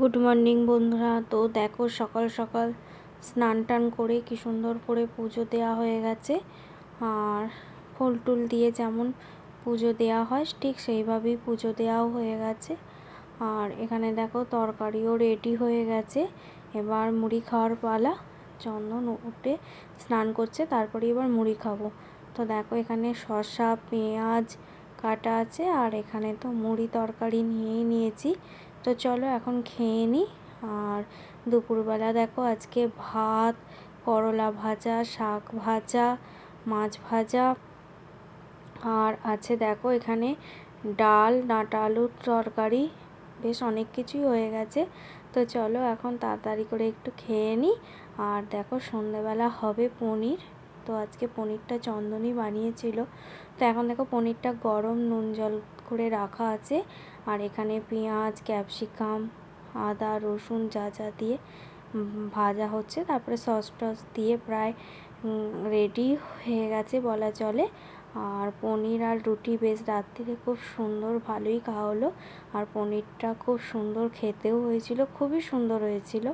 Good morning বন্ধুরা। তো দেখো, সকাল সকাল স্নান টান করে কি সুন্দর করে পুজো দেওয়া হয়ে গেছে। আর ফুল টুল দিয়ে যেমন পুজো দেওয়া হয়, ঠিক সেইভাবেই পুজো দেওয়াও হয়ে গেছে। আর এখানে দেখো, তরকারিও রেডি হয়ে গেছে। এবার মুড়ি খাওয়ার পালা। চন্দন উঠে স্নান করছে, তারপরে এবার মুড়ি খাব। তো দেখো, এখানে শসা, পেঁয়াজ কাটা আছে, আর এখানে তো মুড়ি তরকারি নিয়েই নিয়েছি। তো চলো এখন খেয়ে নিই আর দুপুরবেলা দেখো আজকে ভাত, করলা ভাজা, শাক ভাজা, মাছ ভাজা। আর আছে দেখো এখানে ডাল ডাঁটা আলুর তরকারি। বেশ অনেক কিছুই হয়ে গেছে। তো চলো এখন তাড়াতাড়ি করে একটু খেয়ে নিই আর দেখো সন্ধেবেলা হবে পনির। তো আজকে পনিরটা চন্দনই বানিয়েছিল। তো এখন দেখো পনিরটা গরম নুন জল করে রাখা আছে। আর এখানে পেঁয়াজ, ক্যাপসিকাম, আদা, রসুন যা যা দিয়ে ভাজা হচ্ছে। তারপরে সস টস দিয়ে প্রায় রেডি হয়ে গেছে বলা চলে। আর পনির আর রুটি বেশ রাত্রিরে খুব সুন্দর ভালোই খাওয়া হলো। আর পনিরটা খুব সুন্দর খেতেও হয়েছিল, খুবই সুন্দর হয়েছিল।